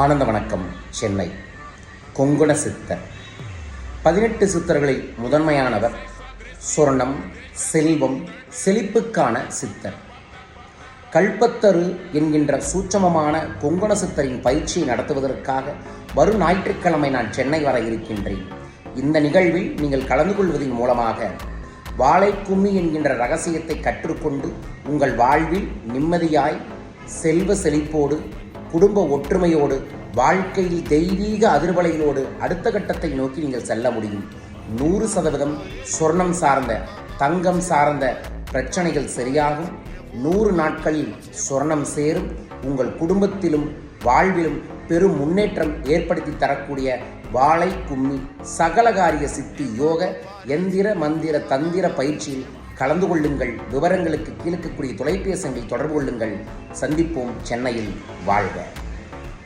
ஆனந்த வணக்கம் சென்னை. கொங்குண சித்தர். பதினெட்டு சித்தர்களில் முதன்மையானவர் சொர்ணம் செல்வம் செழிப்புக்கான சித்தர். கல்பத்தரு என்கின்ற சூட்சமமான கொங்குண சித்தரின் பயிற்சியை நடத்துவதற்காக வரும் ஞாயிற்றுக்கிழமை நான் சென்னை வர இருக்கின்றேன். இந்த நிகழ்வில் நீங்கள் கலந்து கொள்வதன் மூலமாக வாழை கும்மி என்கின்ற ரகசியத்தை கற்றுக்கொண்டு உங்கள் வாழ்வில் நிம்மதியாய் செல்வ செழிப்போடு குடும்ப ஒற்றுமையோடு வாழ்க்கையில் தெய்வீக அதிர்வலைகளோடு அடுத்த கட்டத்தை நோக்கி நீங்கள் செல்ல முடியும். நூறு சதவீதம் சொர்ணம் சார்ந்த தங்கம் சார்ந்த பிரச்சனைகள் சரியாகும். நூறு நாட்களில் சொர்ணம் சேரும். உங்கள் குடும்பத்திலும் வாழ்விலும் பெரும் முன்னேற்றம் ஏற்படுத்தி தரக்கூடிய வாழை கும்மி சகலகாரிய சித்தி யோக எந்திர மந்திர தந்திர பயிற்சியில் கலந்து கொள்ளுங்கள். விவரங்களுக்கு கீழக்கக்கூடிய தொலைபேசி தொடர்பு கொள்ளுங்கள். சந்திப்போம் சென்னையில். வாழ்க.